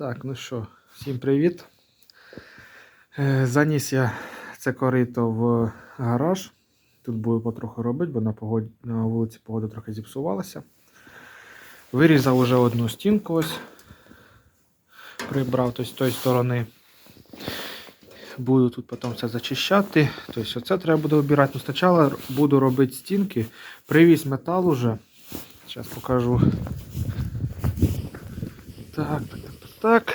Так, ну що, всім привіт. Е, Заніс я це корито в гараж. Тут буду потроху робити, бо на, погоді, на вулиці погода трохи зіпсувалася. Вирізав уже одну стінку ось. Прибрав тобто, з тої сторони. Буду тут потім все зачищати. Тобто оце треба буде обирати. Ну, спочатку буду робити стінки. Привіз метал уже. Зараз покажу. Так, так, так.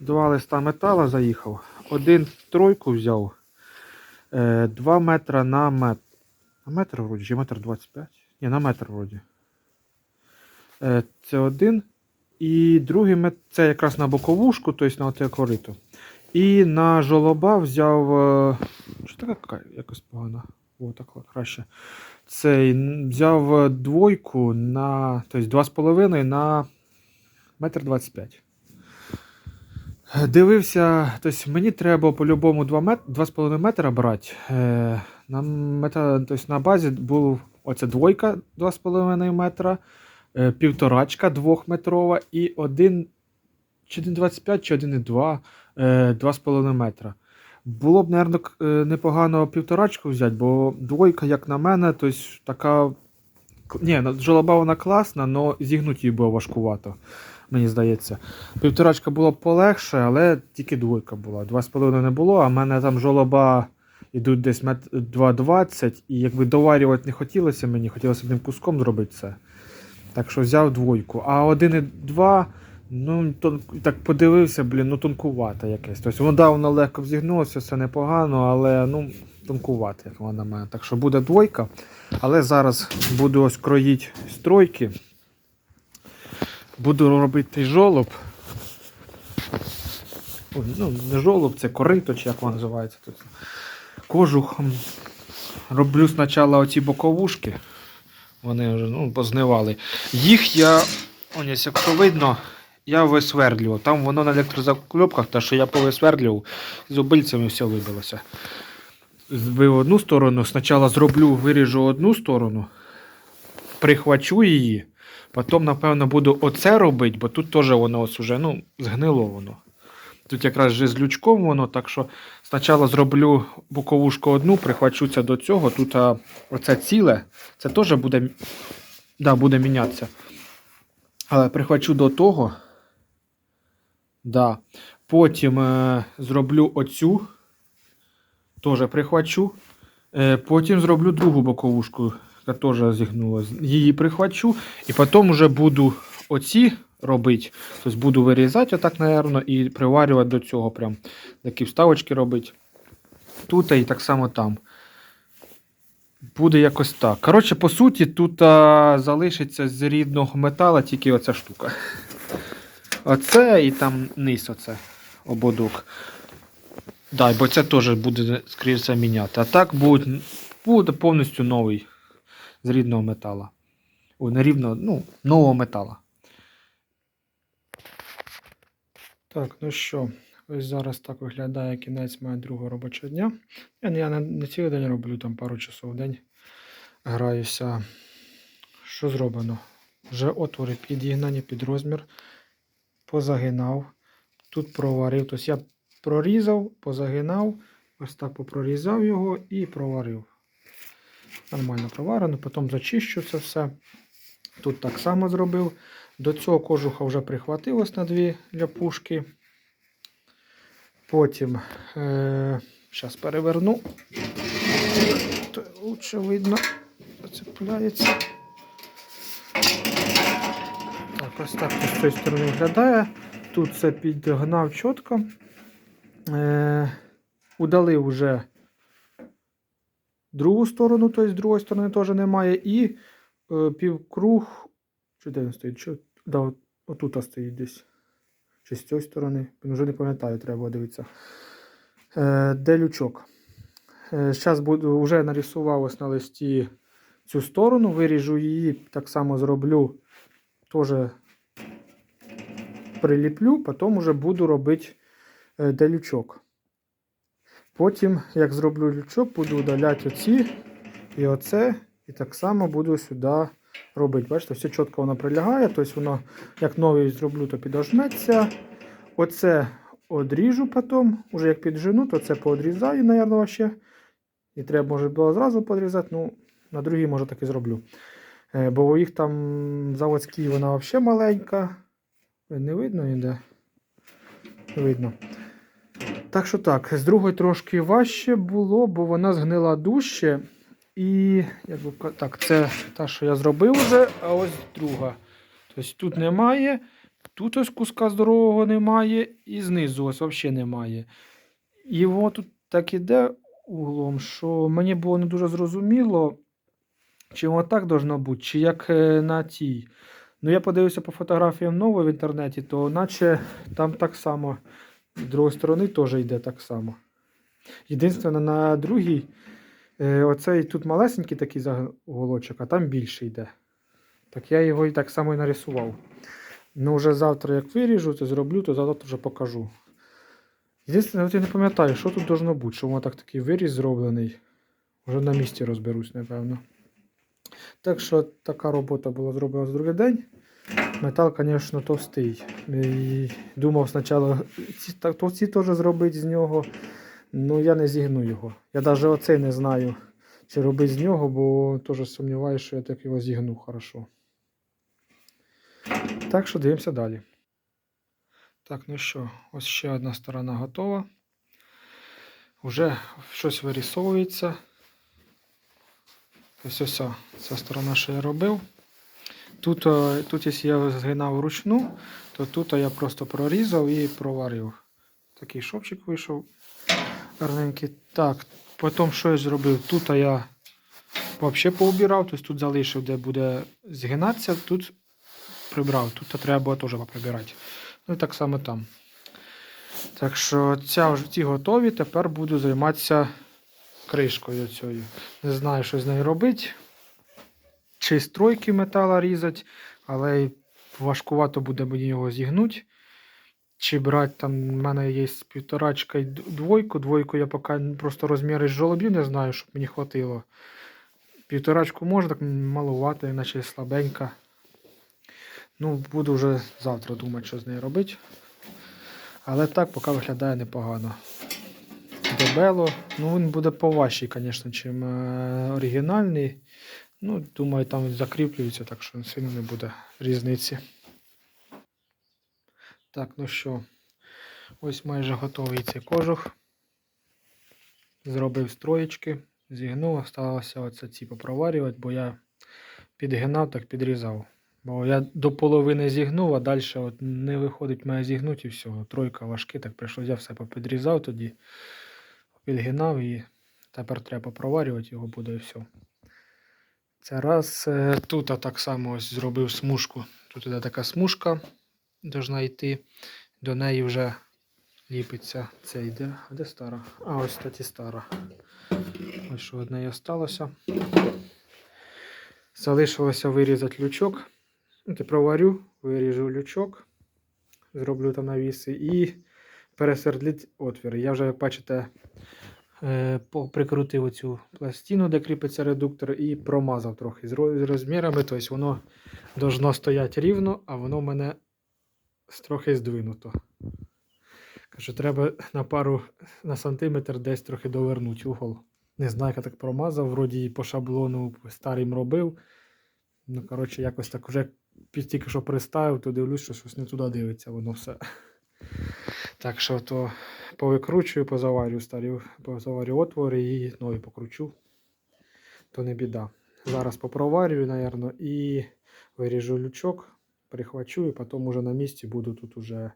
Два листа метала заїхав. Один тройку взяв. Е, 2 метра на метр. На метр вроді, чи метр 25? Ні, на метр вроді. Е, це один. І другий метр, це якраз на боковушку, тобто на оте корито. І на жолоба взяв. е, Що така якось погана? О, так краще. Цей взяв двойку на. Тобто 2,5 на метр 25. Е, Дивився, тобто мені треба по-любому 2,5 метра брати. Е, на, мета... тобто на базі був оця двойка 2,5 метра, е, півторачка двохметрова і один чи 1,25 чи 1,2 е, 2,5 метра. Було б, мабуть, непогано півторачку взяти, бо двойка, як на мене, тобто така. Ні, ну, жолоба вона класна, але зігнути її було важкувато, мені здається. Півторачка було полегше, але тільки двойка була. 2,5 не було, а в мене там жолоба йдуть десь мет- 2,20, і якби доварювати не хотілося мені, хотілося одним куском зробити це. Так що взяв двойку. А 1,2, ну тон, так подивився, блін, ну тонкувата якесь. Тобто воно, да, легко взігнулося, все непогано, але ну, тонкувата, як вона в мене. Так що буде двойка. Але зараз буду ось кроїть стройки. Буду робити жолоб. Ой, ну, не жолоб, це корито, чи як воно називається тут. Кожухом. Роблю спочатку оці боковушки. Вони вже ну, познивали. Їх я, ось, якщо видно, я висвердлював. Там воно на електрозакльопках, та що я повисвердлював, з обильцями все вибилося. Збив одну сторону, спочатку зроблю, виріжу одну сторону, прихвачу її, потім, напевно, буду оце робити, бо тут теж воно ось уже, ну, згнило воно. Тут якраз же з лючком воно, так що спочатку зроблю боковушку одну, прихвачуся до цього. Тут а, оце ціле, це теж буде, да, буде мінятися. Але прихвачу до того. Да. Потім е, зроблю оцю. Теж прихвачу. Е, потім зроблю другу боковушку, яка теж зігнула. Її прихвачу. І потім вже буду оці робити. Тобто буду вирізати отак, напевно, і приварювати до цього. Прям такі вставочки робити. Тут і так само там. Буде якось так. Коротше, по суті, тут а, залишиться з рідного металу тільки оця штука. Оце і там низ оце ободок. Да, бо це теж буде, скоріше міняти. А так буде, буде повністю новий з рідного металу. О, не рівно, ну, нового металу. Так, ну що, ось зараз так виглядає кінець мого другого робочого дня. Я, не- я не, не цілий день роблю, там пару часов в день граюся. Що зроблено? Вже отвори підігнані під розмір, позагинав. Тут проварив. Тобто я прорізав, позагинав, ось так попрорізав його і проварив. Нормально проварено, потім зачищу це все. Тут так само зробив. До цього кожуха вже прихватилось на дві ляпушки. Потім, е, зараз переверну. То лучше видно, цепляється. Так, ось так з цієї сторони виглядає. Тут все підгнав чітко. Е, удалив вже другу сторону, тобто з другої сторони теж немає. І е, півкруг. Чи де він стоїть? Чи, да, от, отут стоїть десь. Чи з цієї сторони. Вже не пам'ятаю, треба дивитися. Е, де лючок? Е, Зараз буду вже нарисував ось на листі цю сторону, виріжу її, так само зроблю, теж приліплю, потім вже буду робити е, де лючок. Потім, як зроблю лючок, буду удаляти оці і оце, і так само буду сюди робити. Бачите, все чітко воно прилягає, тобто воно, як новий зроблю, то підожметься. Оце одріжу потім, уже як піджену, то це поодрізаю, мабуть, ще. І треба, може, було зразу подрізати, ну, на другій, може, так і зроблю. Е, Бо у їх там заводські вона взагалі маленька. Не видно ніде. Видно. Так що так, з другої трошки важче було, бо вона згнила дужче. І як би, так, це та, що я зробив вже, а ось друга. Тобто тут немає, тут ось куска здорового немає, і знизу ось взагалі немає. І воно тут так іде углом, що мені було не дуже зрозуміло, чи воно так должно бути, чи як е, на тій. Ну, я подивився по фотографіям нової в інтернеті, то наче там так само. З другої сторони теж йде так само. Єдине, на другій, е, оцей тут малесенький такий заголочок, а там більше йде. Так я його і так само і нарисував. Ну, вже завтра, як виріжу, то зроблю, то завтра вже покажу. Єдине, я не пам'ятаю, що тут должно бути, що воно так такий виріз зроблений. Вже на місці розберусь, напевно. Так що така робота була зроблена з другий день. Метал, звісно, товстий. І думав спочатку ці, так, то теж зробити з нього. Ну, я не зігну його. Я навіть оцей не знаю, чи робити з нього, бо теж сумніваюся, що я так його зігну хорошо. Так що дивимося далі. Так, ну що, ось ще одна сторона готова. Уже щось вирісовується. Ось ось ця сторона, що я робив. Тут, е, тут якщо я згинав вручну, то тут я просто прорізав і проварив. Такий шовчик вийшов гарненький. Так, потім що я зробив? Тут я взагалі поубирав, тобто тут залишив, де буде згинатися, тут прибрав. Тут треба теж поприбирати. Ну і так само там. Так що ця, ці готові, тепер буду займатися кришкою цією. Не знаю, що з нею робити. Чи стройки метала різати, але важкувато буде мені його зігнути. Чи брати там, в мене є півторачка і двойку. Двойку я поки просто розміри з жолобів не знаю, щоб мені хватило. Півторачку можна, так малувати, наче слабенька. Ну, буду вже завтра думати, що з нею робити. Але так поки виглядає непогано. Дебело. Ну, він буде поважчий, звісно, чим е, оригінальний. Ну, думаю, там закріплюється, так що сильно не буде різниці. Так, ну що, ось майже готовий цей кожух. Зробив строєчки, зігнув, осталося оце ці попроварювати, бо я підгинав, так підрізав. Бо я до половини зігнув, а далі от не виходить мене зігнути і все. Тройка важкі, так прийшлося, я все попідрізав тоді, підгинав і тепер треба проварювати його буде і все. Це раз. Е, Тут так само ось зробив смужку. Тут іде така смужка, должна йти. До неї вже ліпиться. Це йде. А де стара? А, ось кстати, стара. Ось що від неї осталося. Залишилося вирізати лючок. Ну, ти проварю, виріжу лючок, зроблю там навіси і пересердлить отвір. Я вже, як бачите, прикрутив оцю пластину, де кріпиться редуктор, і промазав трохи з розмірами. Тобто воно должно стояти рівно, а воно в мене трохи здвинуто. Кажу, треба на пару на сантиметр десь трохи довернути угол. Не знаю, як я так промазав, вроді і по шаблону старим робив. Ну, коротше, якось так вже тільки що приставив, то дивлюсь, що щось не туди дивиться, воно все. Так що то повикручую, позаварю старі, позаварю отвори і нові покручу. То не біда. Зараз попроварюю, напевно, і виріжу лючок, прихвачу, і потім уже на місці буду тут уже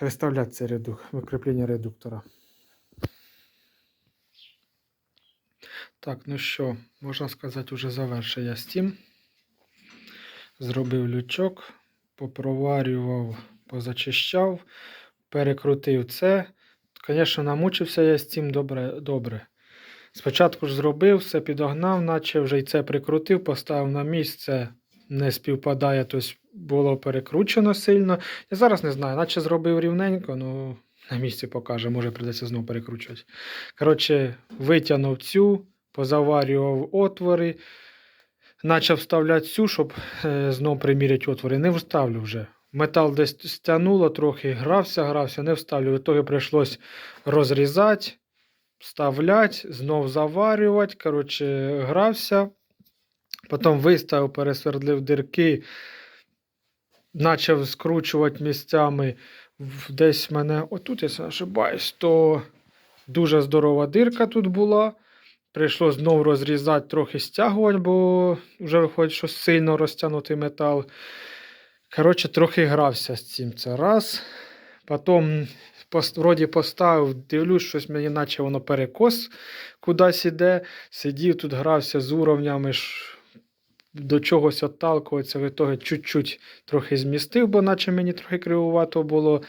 виставляти це реду... викріплення редуктора. Так, ну що, можна сказати, вже завершив я з тим. Зробив лючок, попроварював, позачищав, перекрутив це. Звісно, намучився я з цим добре. добре. Спочатку ж зробив, все підогнав, наче вже й це прикрутив, поставив на місце, не співпадає, тобто було перекручено сильно. Я зараз не знаю, наче зробив рівненько, ну на місці покаже, може прийдеться знову перекручувати. Коротше, витягнув цю, позаварював отвори, Почав вставляти цю, щоб е, знов приміряти отвори. Не вставлю вже. Метал десь стягнуло трохи, грався, грався, не вставлю. В ітогі прийшлось розрізати, вставляти, знов заварювати. Коротше, грався. Потім виставив, пересвердлив дирки, почав скручувати місцями. Десь мене, отут, якщо не ошибаюсь, то дуже здорова дирка тут була. Прийшло знову розрізати, трохи стягувати, бо вже виходить, що сильно розтягнутий метал. Коротше, трохи грався з цим. Це раз. Потім вроді поставив, дивлюсь, щось мені наче воно перекос кудись іде. Сидів тут, грався з уровнями, до чогось отталкуватися. В ітогі чуть-чуть трохи змістив, бо наче мені трохи кривувато було.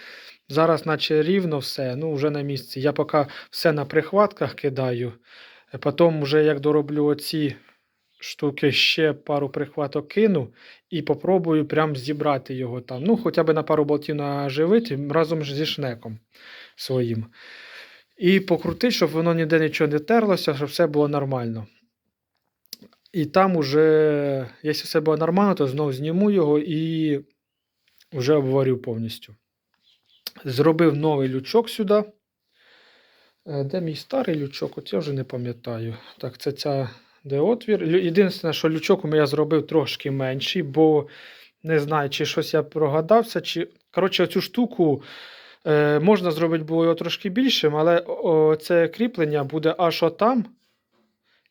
Зараз, наче рівно все, ну вже на місці. Я поки все на прихватках кидаю. Потім, вже як дороблю оці штуки, ще пару прихваток кину і попробую прям зібрати його там. Ну, хоча б на пару болтів наживити разом зі шнеком своїм. І покрутити, щоб воно ніде нічого не терлося, щоб все було нормально. І там уже, якщо все було нормально, то знову зніму його і вже обварю повністю. Зробив новий лючок сюди. Е, Де мій старий лючок? От я вже не пам'ятаю. Так, це ця отвір. Єдине, що лючок у мене зробив трошки менший, бо не знаю, чи щось я прогадався, чи. Коротше, цю штуку е, можна зробити було його трошки більшим, але о, це кріплення буде аж отам.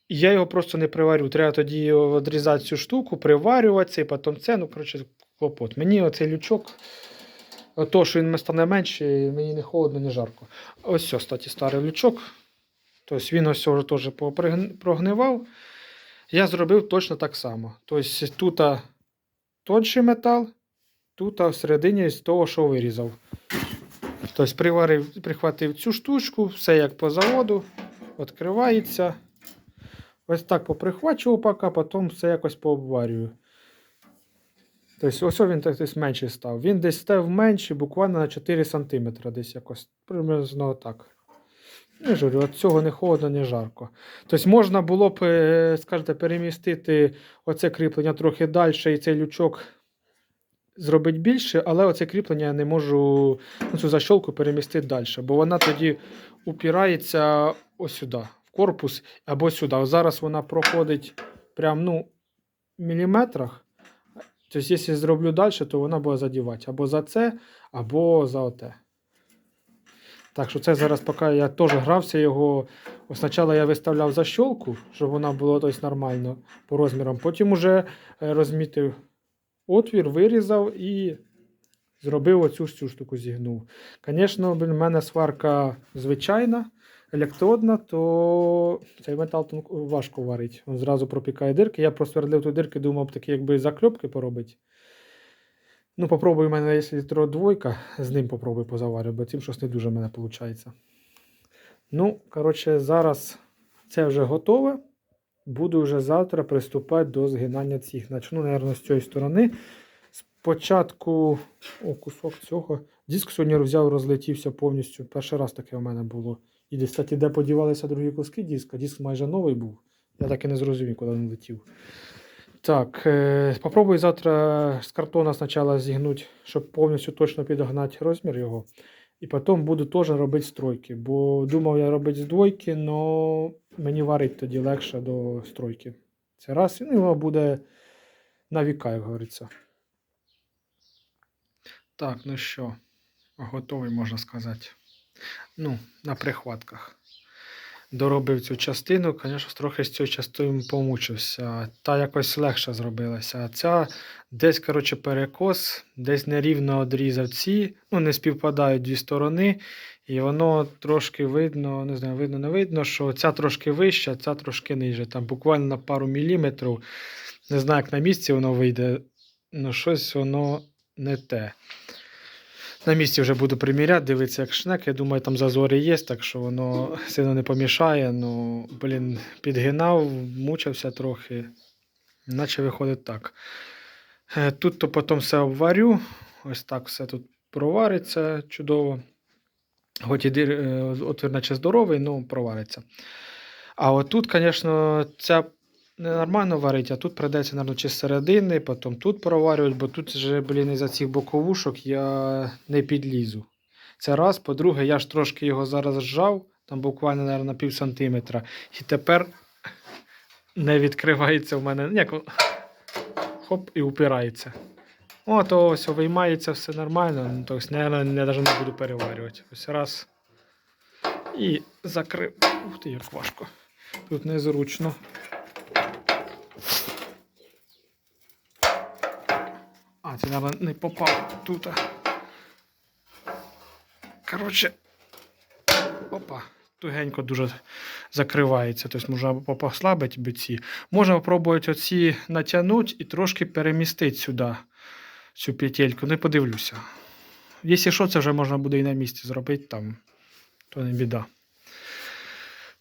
І я його просто не приварю. Треба тоді відрізати цю штуку, приварювати це, і потім це. Ну, коротше, клопот. Мені оцей лючок, то, що він стане менший, мені не холодно, не жарко. Ось все, кстати, старий лючок. Тобто він ось вже теж прогнивав. Я зробив точно так само. Тобто тут тонший метал, тут всередині з того, що вирізав. Тобто приварив, прихватив цю штучку, все як по заводу, відкривається. Ось так поприхвачував поки, потім все якось пообварюю. Тобто, ось він так десь менший став. Він десь став менший, буквально на 4 см, десь якось приблизно так. Ну, Я ж говорю, від цього не холодно, не жарко. Тобто можна було б, е, скажете, перемістити оце кріплення трохи далі і цей лючок зробити більше, але оце кріплення я не можу ну, цю защолку перемістити далі, бо вона тоді упирається ось сюди, в корпус або сюди. Зараз вона проходить прям ну, в міліметрах. Тобто, якщо зроблю далі, то вона буде задівати або за це, або за оте. Так що це зараз, поки я теж грався його. Спочатку я виставляв защолку, щоб вона була тобто, нормально по розмірам. Потім уже е, розмітив отвір, вирізав і зробив оцю цю штуку зігнув. Звісно, в мене сварка звичайна, електродна, то цей метал важко варить. Він зразу пропікає дирки. Я просвердлив ту дирки, думав, такі якби закльопки поробити. Ну, попробую, в мене є літро двойка, з ним попробую позаварювати, бо цим щось не дуже в мене виходить. Ну, коротше, зараз це вже готове. Буду вже завтра приступати до згинання цих. Начну, мабуть, з цієї сторони. Спочатку о, кусок цього. Диск сьогодні взяв, розлетівся повністю. Перший раз таке в мене було. І десь, де подівалися другі куски диска. Диск майже новий був. Я так і не зрозумів, куди він летів. Так, е, попробую завтра з картона спочатку зігнути, щоб повністю точно підогнати розмір його. І потім буду теж робити стройки. Бо думав я робити з двойки, але мені варить тоді легше до стройки. Це раз, і ну, воно буде на віка, як говориться. Так, ну що, готовий, можна сказати. Ну, на прихватках. Доробив цю частину, звісно, трохи з цією частиною помучився. Та якось легше зробилася. А ця десь, коротше, перекос, десь нерівно одрізав ці, ну, не співпадають дві сторони. І воно трошки видно, не знаю, видно, не видно, що ця трошки вища, ця трошки ниже. Там буквально на пару міліметрів. Не знаю, як на місці воно вийде, але щось воно не те. На місці вже буду приміряти, дивитися, як шнек. Я думаю, там зазори є, так що воно сильно не помішає. Ну, блін, підгинав, мучився трохи. Наче виходить так. Е, Тут то потім все обварю. Ось так все тут провариться чудово. Хоч і е, отвір наче здоровий, ну провариться. А отут, звісно, ця нормально варить, а тут прийдеться, мабуть, чи з середини, потім тут проварювати, бо тут вже, блін, із-за цих боковушок я не підлізу. Це раз. По-друге, я ж трошки його зараз зжав, там буквально, мабуть, на пів сантиметра. І тепер не відкривається в мене. Як, хоп, і упирається. О, то виймається все нормально. Тобто, я навіть не буду переварювати. Ось раз. І закрив. Ух ти, як важко. Тут незручно. А, це не попав тут. Коротше. Опа. Тугенько дуже закривається. Тобто можна послабити биці. Можна спробувати оці натягнути і трошки перемістити сюди цю петельку. Не подивлюся. Якщо що, це вже можна буде і на місці зробити там, то не біда.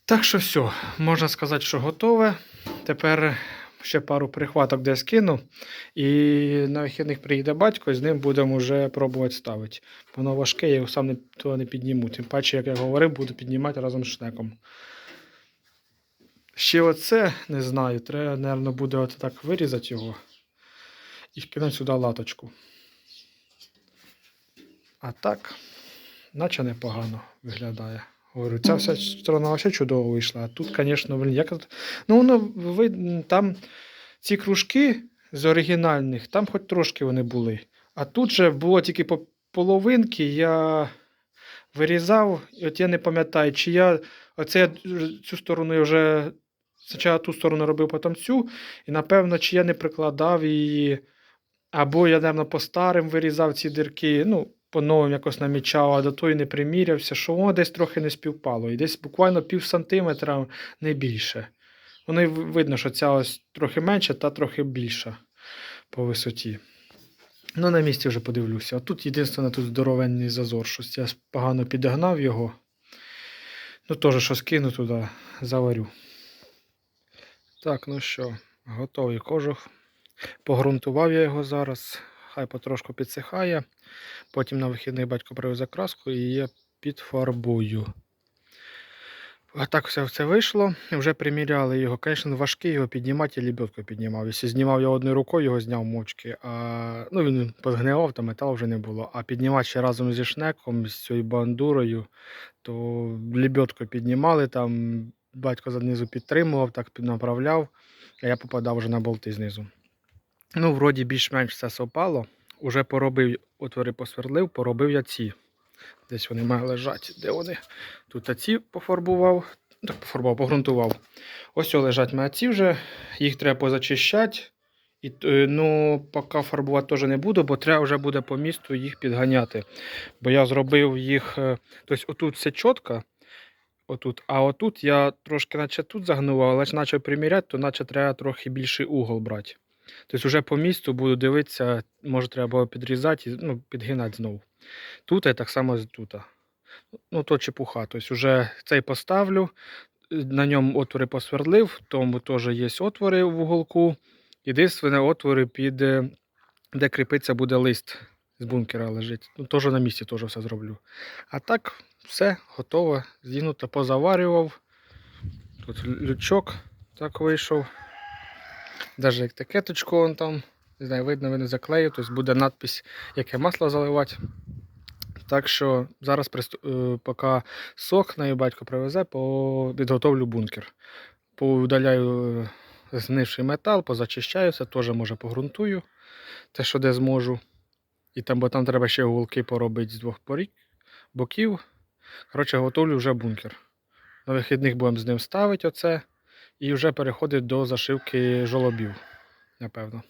Так що все, можна сказати, що готове. Тепер ще пару прихваток десь кину. І на вихідних приїде батько, і з ним будемо вже пробувати ставити. Воно важке, я його сам не, того не підніму. Тим паче, як я говорив, буду піднімати разом з шнеком. Ще оце не знаю. Треба, мабуть, буде от так вирізати його і вкинути сюди латочку. А так, наче непогано виглядає. Говорю, ця вся сторона вообще чудово вийшла. А тут, звісно, блін, як ну воно видно, там ці кружки з оригінальних, там хоч трошки вони були. А тут же було тільки по половинки, я вирізав, і от я не пам'ятаю, чи я оце цю сторону я вже спочатку ту сторону робив, потім цю, і напевно, чи я не прикладав її, або я, напевно, по старим вирізав ці дірки, ну, по новим якось намічав, а до тої не примірявся, що воно десь трохи не співпало. І десь буквально пів сантиметра, не більше. Воно видно, що ця ось трохи менша, та трохи більша по висоті. Ну, на місці вже подивлюся. А тут єдине, тут здоровенний зазор. Щось я погано підогнав його. Ну, теж щось кину туди, заварю. Так, ну що, готовий кожух. Погрунтував я його зараз. Хай потрошку підсихає. Потім на вихідний батько привезе краску і я підфарбую. Так все це вийшло. Вже приміряли його. Звісно, важкий його піднімати, я лебедкою піднімав. Якщо знімав я одною рукою, його зняв мовчки. А, ну, він позгнивав, то металу вже не було. А піднімати ще разом зі шнеком, з цією бандурою, то лебедкою піднімали, там батько знизу підтримував, так направляв, а я попадав вже на болти знизу. Ну, вроді більш-менш все совпало. Уже поробив, отвори посверлив, поробив я ці. Десь вони мають лежати. Де вони? Тут ці пофарбував, так пофарбував, погрунтував. Ось лежать мої ці вже. Їх треба позачищати. І, е, ну, поки фарбувати теж не буду, бо треба вже буде по місту їх підганяти. Бо я зробив їх. е, Тобто отут все чітко. Отут, а отут я трошки наче тут загнував, але ж почав приміряти, то наче треба трохи більший угол брати. Тобто вже по місту буду дивитися, може треба підрізати, і, ну, підгинати знову. Тут і так само тут. Ну, то чепуха. Тобто вже цей поставлю, на ньому отвори посверлив, тому теж є отвори в уголку. Єдине отвори під, е, де кріпиться буде лист з бункера лежить. Ну, теж на місці теж все зроблю. А так, все готово, зігнуто, позаварював. Тут лючок так вийшов. Навіть як такеточку вон там, не знаю, видно, він заклеїв, тобто буде надпись, яке масло заливати. Так що зараз, е, поки сохне і батько привезе, підготовлю бункер. Поудаляю е, знивший метал, позачищаю все, теж може погрунтую, те, що де зможу. І там, бо там треба ще уголки поробити з двох порік, боків. Коротше, готовлю вже бункер. На вихідних будемо з ним ставити оце і вже переходить до зашивки жолобів, напевно.